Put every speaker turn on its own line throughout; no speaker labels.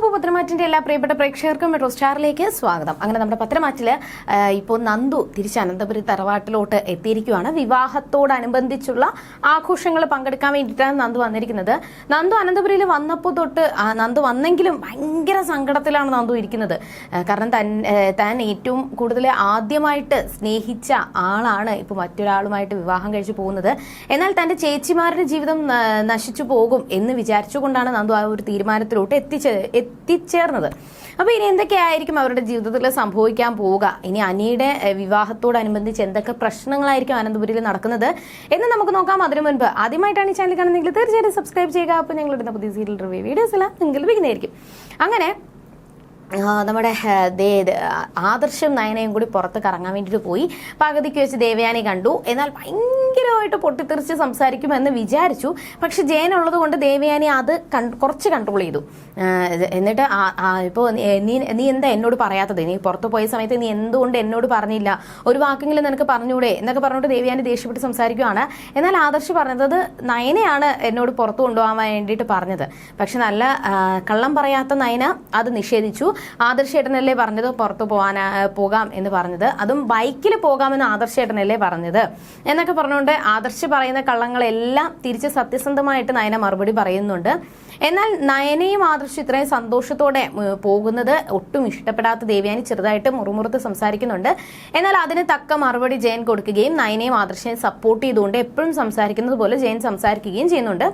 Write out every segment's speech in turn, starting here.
不不 പത്രമാറ്റിന്റെ എല്ലാ പ്രിയപ്പെട്ട പ്രേക്ഷകർക്കും മെട്രോ സ്റ്റാറിലേക്ക് സ്വാഗതം. അങ്ങനെ നമ്മുടെ പത്രമാറ്റിൽ ഇപ്പോൾ നന്ദു തിരിച്ച് അനന്തപുരി തറവാട്ടിലോട്ട് എത്തിയിരിക്കുകയാണ്. വിവാഹത്തോടനുബന്ധിച്ചുള്ള ആഘോഷങ്ങൾ പങ്കെടുക്കാൻ വേണ്ടിയിട്ടാണ് നന്ദു വന്നിരിക്കുന്നത്. നന്ദു അനന്തപുരിയിൽ വന്നപ്പോൾ തൊട്ട് നന്ദു വന്നെങ്കിലും ഭയങ്കര സങ്കടത്തിലാണ് നന്ദു ഇരിക്കുന്നത്. കാരണം തൻ താൻ ഏറ്റവും കൂടുതൽ ആദ്യമായിട്ട് സ്നേഹിച്ച ആളാണ് ഇപ്പോൾ മറ്റൊരാളുമായിട്ട് വിവാഹം കഴിച്ചു പോകുന്നത്. എന്നാൽ തന്റെ ചേച്ചിമാരുടെ ജീവിതം നശിച്ചു പോകും എന്ന് വിചാരിച്ചുകൊണ്ടാണ് നന്ദു ആ ഒരു തീരുമാനത്തിലോട്ട് എത്തിച്ചേ എത്തിച്ചേർന്നത്. അപ്പോൾ ഇനി എന്തൊക്കെയായിരിക്കും അവരുടെ ജീവിതത്തിൽ സംഭവിക്കാൻ പോവുക? ഇനി അനിയുടെ വിവാഹത്തോടനുബന്ധിച്ച് എന്തൊക്കെ പ്രശ്നങ്ങളായിരിക്കും അനന്തപുരിയിൽ നടക്കുന്നത് എന്ന് നമുക്ക് നോക്കാം. അതിനു മുൻപ് ആദ്യമായിട്ടാണ് ഈ ചാനൽ കാണുന്നതെങ്കിൽ തീർച്ചയായിട്ടും സബ്സ്ക്രൈബ് ചെയ്യുക. അപ്പോൾ ഞങ്ങളുടെ പുതിയ സീരിയൽ റിവ്യൂ വീഡിയോസ് എല്ലാം നിങ്ങൾക്ക് ലഭിക്കുന്നതായിരിക്കും. അങ്ങനെ നമ്മുടെ ആദർശം നയനയും കൂടി പുറത്ത് കറങ്ങാൻ വേണ്ടിയിട്ട് പോയി. പകുതിക്ക് വെച്ച് ദേവയാനി കണ്ടു. എന്നാൽ ഭയങ്കരമായിട്ട് പൊട്ടിത്തെറിച്ച് സംസാരിക്കുമെന്ന് വിചാരിച്ചു. പക്ഷെ ജയൻ ഉള്ളത് കൊണ്ട് ദേവയാനി അത് കുറച്ച് കൺട്രോൾ ചെയ്തു. എന്നിട്ട് ഇപ്പോൾ നീ നീ എന്താ എന്നോട് പറയാത്തത്? നീ പുറത്ത് പോയ സമയത്ത് നീ എന്തുകൊണ്ട് എന്നോട് പറഞ്ഞില്ല? ഒരു വാക്കെങ്കിലും നിനക്ക് പറഞ്ഞൂടെ എന്നൊക്കെ പറഞ്ഞിട്ട് ദേവയാനി ദേഷ്യപ്പെട്ട് സംസാരിക്കുകയാണ് എന്നാൽ ആദർശ് പറഞ്ഞത് നയനയാണ് എന്നോട് പുറത്തു കൊണ്ടുപോകാൻ വേണ്ടിയിട്ട് പറഞ്ഞത്. പക്ഷെ നല്ല കള്ളം പറയാത്ത നയന അത് നിഷേധിച്ചു. ആദർശേട്ടനല്ലേ പറഞ്ഞത്? പുറത്തു പോകാൻ പോകാം എന്ന് പറഞ്ഞത്. അതും ബൈക്കിൽ പോകാമെന്ന് ആദർശേട്ടനല്ലേ പറഞ്ഞത്. എന്നൊക്കെ പറഞ്ഞുകൊണ്ട് ആദർശ് പറയുന്ന കള്ളങ്ങളെല്ലാം തിരിച്ച് സത്യസന്ധമായിട്ട് നയന മറുപടി പറയുന്നുണ്ട്. എന്നാൽ നയനയും ആദർശ് ഇത്രയും സന്തോഷത്തോടെ പോകുന്നത് ഒട്ടും ഇഷ്ടപ്പെടാത്ത ദേവയാനി ചെറുതായിട്ട് മുറുമുറുത്ത് സംസാരിക്കുന്നുണ്ട്. എന്നാൽ അതിന് തക്ക മറുപടി ജയൻ കൊടുക്കുകയും നയനയും ആദർശനെ സപ്പോർട്ട് ചെയ്തുകൊണ്ട് എപ്പോഴും സംസാരിക്കുന്നത് പോലെ ജയൻ സംസാരിക്കുകയും ചെയ്യുന്നുണ്ട്.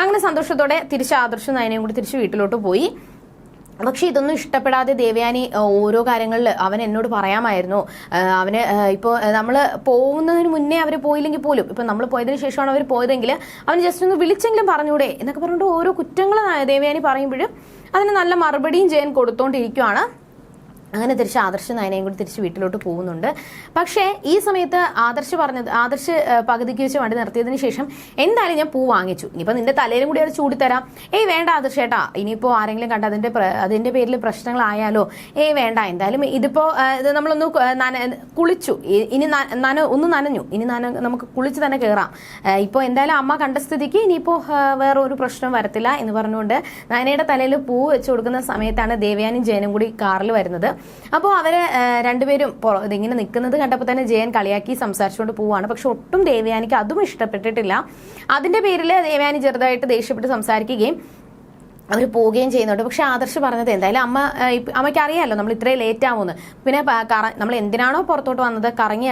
അങ്ങനെ സന്തോഷത്തോടെ തിരിച്ച് ആദർശം നയനയും കൂടി തിരിച്ച് വീട്ടിലോട്ട് പോയി. പക്ഷെ ഇതൊന്നും ഇഷ്ടപ്പെടാതെ ദേവയാനി ഓരോ കാര്യങ്ങളിൽ അവൻ എന്നോട് പറയാമായിരുന്നു. അവന് ഇപ്പോൾ നമ്മൾ പോകുന്നതിന് മുന്നേ അവർ പോയില്ലെങ്കിൽ പോലും ഇപ്പം നമ്മൾ പോയതിന് ശേഷമാണ് അവർ പോയതെങ്കിൽ അവൻ ജസ്റ്റ് ഒന്ന് വിളിച്ചെങ്കിലും പറഞ്ഞൂടെ എന്നൊക്കെ പറഞ്ഞിട്ട് ഓരോ കുറ്റങ്ങൾ ദേവയാനി പറയുമ്പോഴും അതിന് നല്ല മറുപടിയും ജയൻ കൊടുത്തോണ്ടിരിക്കുവാണ്. അങ്ങനെ തിരിച്ച് ആദർശ് നയനയും കൂടി തിരിച്ച് വീട്ടിലോട്ട് പോകുന്നുണ്ട്. പക്ഷേ ഈ സമയത്ത് ആദർശ് പറഞ്ഞത് ആദർശ് പകുതിക്ക് വെച്ച് വണ്ടി നിർത്തിയതിന് ശേഷം എന്തായാലും ഞാൻ പൂ വാങ്ങിച്ചു. ഇനിയിപ്പോൾ നിന്റെ തലയിലും കൂടി അത് ചൂടിത്തരാം ഏയ് വേണ്ട ആദർശ് ആദർശേട്ടാ ഇനിയിപ്പോൾ ആരെങ്കിലും കണ്ട അതിന്റെ അതിന്റെ പേരിൽ പ്രശ്നങ്ങളായാലോ? ഏയ് വേണ്ട. എന്തായാലും ഇതിപ്പോൾ ഇത് നമ്മളൊന്ന് കുളിച്ചു. ഇനി നന ഒന്ന് നനഞ്ഞു. ഇനി നന നമുക്ക് കുളിച്ച് തന്നെ കയറാം ഇപ്പോൾ എന്തായാലും അമ്മ കണ്ട സ്ഥിതിക്ക് ഇനിയിപ്പോൾ വേറെ ഒരു പ്രശ്നം വരത്തില്ല എന്ന് പറഞ്ഞുകൊണ്ട് നയനയുടെ തലയിൽ പൂ വെച്ച് കൊടുക്കുന്ന സമയത്താണ് ദേവയാനും ജയനും കൂടി കാറിൽ വരുന്നത്. അപ്പോൾ അവർ രണ്ടുപേരും ഇതിങ്ങനെ നിൽക്കുന്നത് കണ്ടപ്പോൾ തന്നെ ജയൻ കളിയാക്കി സംസാരിച്ചുകൊണ്ട് പോവാണ്. പക്ഷെ ഒട്ടും ദേവയാനിക്ക് അതും ഇഷ്ടപ്പെട്ടിട്ടില്ല. അതിന്റെ പേരിൽ ദേവയാനി ചെറുതായിട്ട് ദേഷ്യപ്പെട്ട് സംസാരിക്കുകയും അവർ പോവുകയും ചെയ്യുന്നുണ്ട്. പക്ഷെ ആദർശ് പറഞ്ഞത് എന്തായാലും അമ്മ അമ്മയ്ക്ക് അറിയാമല്ലോ നമ്മൾ ഇത്രയും ലേറ്റ് ആവുമെന്ന്. പിന്നെ നമ്മൾ എന്തിനാണോ പുറത്തോട്ട് വന്നത്? കറങ്ങി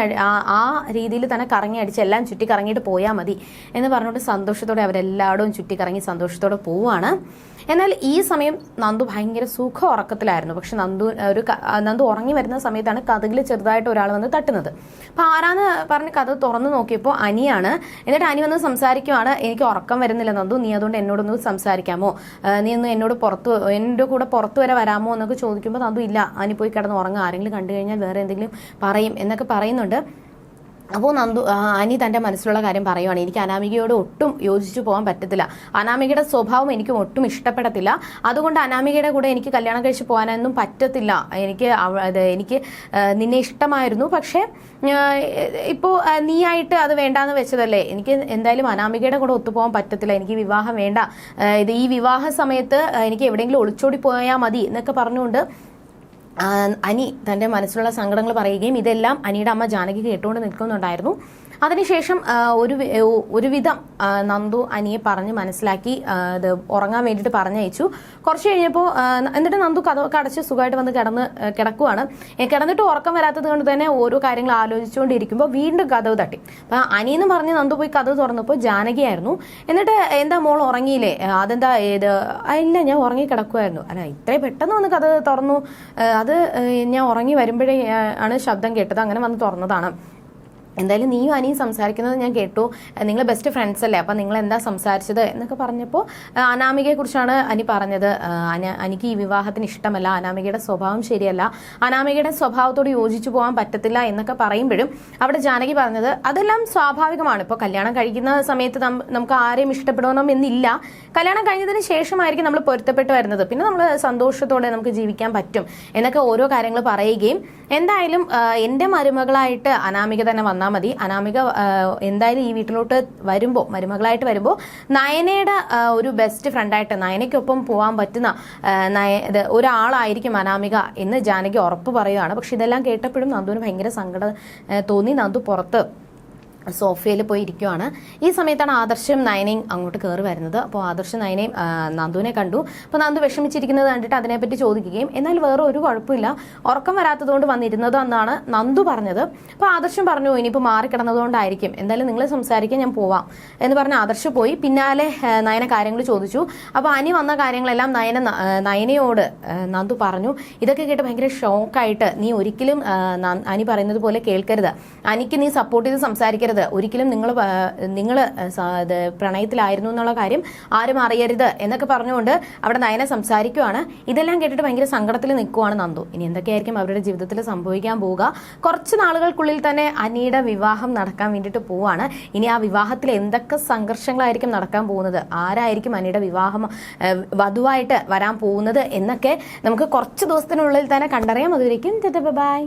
ആ രീതിയിൽ തന്നെ കറങ്ങി അടിച്ച് എല്ലാം ചുറ്റി കറങ്ങിയിട്ട് പോയാൽ മതി എന്ന് പറഞ്ഞുകൊണ്ട് സന്തോഷത്തോടെ അവരെല്ലാവരും ചുറ്റി കറങ്ങി സന്തോഷത്തോടെ പോവുകയാണ് എന്നാൽ ഈ സമയം നന്ദു ഭയങ്കര സുഖ ഉറക്കത്തിലായിരുന്നു. പക്ഷെ നന്ദു ഒരു നന്ദു ഉറങ്ങി വരുന്ന സമയത്താണ് കഥകിൽ ചെറുതായിട്ട് ഒരാൾ വന്ന് തട്ടുന്നത്. അപ്പോൾ ആരാന്ന് പറഞ്ഞ് കഥ തുറന്നു നോക്കിയപ്പോൾ അനിയാണ്. എന്നിട്ട് അനി വന്ന് സംസാരിക്കുവാണ്. എനിക്ക് ഉറക്കം വരുന്നില്ല നന്ദു നീ അതുകൊണ്ട് എന്നോടൊന്ന് സംസാരിക്കാമോ? നീ ഒന്ന് എന്നോട് പുറത്ത് എന്റെ കൂടെ പുറത്ത് വരെ വരാമോ എന്നൊക്കെ ചോദിക്കുമ്പോൾ നന്ദു ഇല്ല അനി പോയി കിടന്ന് ഉറങ്ങുക ആരെങ്കിലും കണ്ടു കഴിഞ്ഞാൽ വേറെ എന്തെങ്കിലും പറയും എന്നൊക്കെ പറയുന്നുണ്ട്. അപ്പോൾ നന്ദു അനി തന്റെ മനസ്സിലുള്ള കാര്യം പറയുവാണ്. എനിക്ക് അനാമികയോട് ഒട്ടും യോജിച്ചു പോകാൻ പറ്റത്തില്ല. അനാമികയുടെ സ്വഭാവം എനിക്ക് ഒട്ടും ഇഷ്ടപ്പെടത്തില്ല. അതുകൊണ്ട് അനാമികയുടെ കൂടെ എനിക്ക് കല്യാണം കഴിച്ച് പോകാനൊന്നും പറ്റത്തില്ല. എനിക്ക് എനിക്ക് നിന്നെ ഇഷ്ടമായിരുന്നു. പക്ഷേ ഇപ്പോൾ നീയായിട്ട് അത് വേണ്ടാന്ന് വെച്ചതല്ലേ? എനിക്ക് എന്തായാലും അനാമികയുടെ കൂടെ ഒത്തുപോകാൻ പറ്റത്തില്ല. എനിക്ക് വിവാഹം വേണ്ട. ഇത് ഈ വിവാഹ സമയത്ത് എനിക്ക് എവിടെയെങ്കിലും ഒളിച്ചോടി പോയാൽ മതി എന്നൊക്കെ പറഞ്ഞുകൊണ്ട് അനി തന്റെ മനസ്സിലുള്ള സങ്കടങ്ങൾ പറയുകയും ഇതെല്ലാം അനിയുടെ അമ്മ ജാനകി കേട്ടുകൊണ്ട് നിൽക്കുന്നുണ്ടായിരുന്നു. അതിനുശേഷം ഒരു ഒരുവിധം നന്ദു അനിയെ പറഞ്ഞ് മനസ്സിലാക്കി ഇത് ഉറങ്ങാൻ വേണ്ടിയിട്ട് പറഞ്ഞയച്ചു. കുറച്ച് കഴിഞ്ഞപ്പോൾ എന്നിട്ട് നന്ദു കഥ അടച്ച് സുഖമായിട്ട് വന്ന് കിടന്ന് കിടക്കുവാണ്. കിടന്നിട്ട് ഉറക്കം വരാത്തത് കൊണ്ട് തന്നെ ഓരോ കാര്യങ്ങൾ ആലോചിച്ചുകൊണ്ടിരിക്കുമ്പോൾ വീണ്ടും കഥവ് തട്ടി. അപ്പം അനിയെന്ന് പറഞ്ഞ് നന്ദു പോയി കഥവ് തുറന്നപ്പോൾ ജാനകിയായിരുന്നു. എന്നിട്ട് എന്താ മോൾ ഉറങ്ങിയില്ലേ? അതെന്താ ഏത് "ആ, ഇല്ല ഞാൻ ഉറങ്ങി കിടക്കുമായിരുന്നു അല്ല ഇത്രയും പെട്ടെന്ന് വന്ന് കഥ തുറന്നു. അത് ഞാൻ ഉറങ്ങി വരുമ്പോഴേ ആണ് ശബ്ദം കേട്ടത്. അങ്ങനെ വന്ന് തുറന്നതാണ്. എന്തായാലും നീയും അനിയും സംസാരിക്കുന്നത് ഞാൻ കേട്ടു. നിങ്ങൾ ബെസ്റ്റ് ഫ്രണ്ട്സ് അല്ലേ? അപ്പം നിങ്ങൾ എന്താ സംസാരിച്ചത് എന്നൊക്കെ പറഞ്ഞപ്പോൾ അനാമികയെക്കുറിച്ചാണ് അനാമികയെ കുറിച്ചാണ് അനി പറഞ്ഞത്. അന- അനിക്ക് ഈ വിവാഹത്തിന് ഇഷ്ടമല്ല. അനാമികയുടെ സ്വഭാവം ശരിയല്ല. അനാമികയുടെ സ്വഭാവത്തോട് യോജിച്ചു പോകാൻ പറ്റത്തില്ല എന്നൊക്കെ പറയുമ്പോഴും അവിടെ ജാനകി പറഞ്ഞത് അതെല്ലാം സ്വാഭാവികമാണ്. ഇപ്പോൾ കല്യാണം കഴിക്കുന്ന സമയത്ത് നമുക്ക് ആരെയും ഇഷ്ടപ്പെടണം എന്നില്ല. കല്യാണം കഴിഞ്ഞതിന് ശേഷമായിരിക്കും നമ്മൾ പൊരുത്തപ്പെട്ട് വരുന്നത്. പിന്നെ നമ്മൾ സന്തോഷത്തോടെ നമുക്ക് ജീവിക്കാൻ പറ്റും. എന്നൊക്കെ ഓരോ കാര്യങ്ങൾ പറയുകയും എന്തായാലും എന്റെ മരുമകളായിട്ട് അനാമിക തന്നെ വന്നാൽ മതി. അനാമിക എന്തായാലും ഈ വീട്ടിലോട്ട് വരുമ്പോൾ മരുമകളായിട്ട് വരുമ്പോൾ നയനയുടെ ഒരു ബെസ്റ്റ് ഫ്രണ്ടായിട്ട് നയനയ്ക്കൊപ്പം പോകാൻ പറ്റുന്ന നയ ഒരാളായിരിക്കും അനാമിക എന്ന് ജാനകി ഉറപ്പ് പറയുകയാണ് പക്ഷെ ഇതെല്ലാം കേട്ടപ്പോഴും നന്ദുവിന് ഭയങ്കര സങ്കടം തോന്നി. നന്ദു പുറത്ത് സോഫയിൽ പോയി ഇരിക്കുവാണ് ഈ സമയത്താണ് ആദർശം നയനയും അങ്ങോട്ട് കയറി വരുന്നത്. അപ്പോൾ ആദർശ് നയനയും നന്ദുവിനെ കണ്ടു. അപ്പോൾ നന്ദു വിഷമിച്ചിരിക്കുന്നത് കണ്ടിട്ട് അതിനെപ്പറ്റി ചോദിക്കുകയും എന്നാൽ വേറെ ഒരു കുഴപ്പമില്ല. ഉറക്കം വരാത്തതുകൊണ്ട് വന്നിരുന്നത് എന്നാണ് നന്ദു പറഞ്ഞത്. അപ്പോൾ ആദർശം പറഞ്ഞു ഇനിയിപ്പോൾ മാറിക്കിടന്നതുകൊണ്ടായിരിക്കും. എന്തായാലും നിങ്ങൾ സംസാരിക്കാൻ ഞാൻ പോവാം. എന്ന് പറഞ്ഞ് ആദർശ് പോയി. പിന്നാലെ നയന കാര്യങ്ങൾ ചോദിച്ചു. അപ്പോൾ അനി വന്ന കാര്യങ്ങളെല്ലാം നയന നയനയോട് നന്ദു പറഞ്ഞു. ഇതൊക്കെ കേട്ട് ഭയങ്കര ഷോക്കായിട്ട് നീ ഒരിക്കലും അനി പറയുന്നത് പോലെ കേൾക്കരുത്. അനിക്ക് നീ സപ്പോർട്ട് ചെയ്ത് സംസാരിക്കരുത്. ഒരിക്കലും നിങ്ങൾ നിങ്ങൾ പ്രണയത്തിലായിരുന്നു എന്നുള്ള കാര്യം ആരും അറിയരുത് എന്നൊക്കെ പറഞ്ഞുകൊണ്ട് അവിടെ നയന സംസാരിക്കുവാണ്. ഇതെല്ലാം കേട്ടിട്ട് ഭയങ്കര സങ്കടത്തിൽ നിൽക്കുവാണ് നന്ദു. ഇനി എന്തൊക്കെയായിരിക്കും അവരുടെ ജീവിതത്തിൽ സംഭവിക്കാൻ പോവുക? കുറച്ച് നാളുകൾക്കുള്ളിൽ തന്നെ അനിയുടെ വിവാഹം നടക്കാൻ വേണ്ടിയിട്ട് പോവാണ്. ഇനി ആ വിവാഹത്തിൽ എന്തൊക്കെ സംഘർഷങ്ങളായിരിക്കും നടക്കാൻ പോകുന്നത്? ആരായിരിക്കും അനിയുടെ വിവാഹം വധുവായിട്ട് വരാൻ പോകുന്നത് എന്നൊക്കെ നമുക്ക് കുറച്ച് ദിവസത്തിനുള്ളിൽ തന്നെ കണ്ടറിയാം. അതുവരേക്കും ബൈ.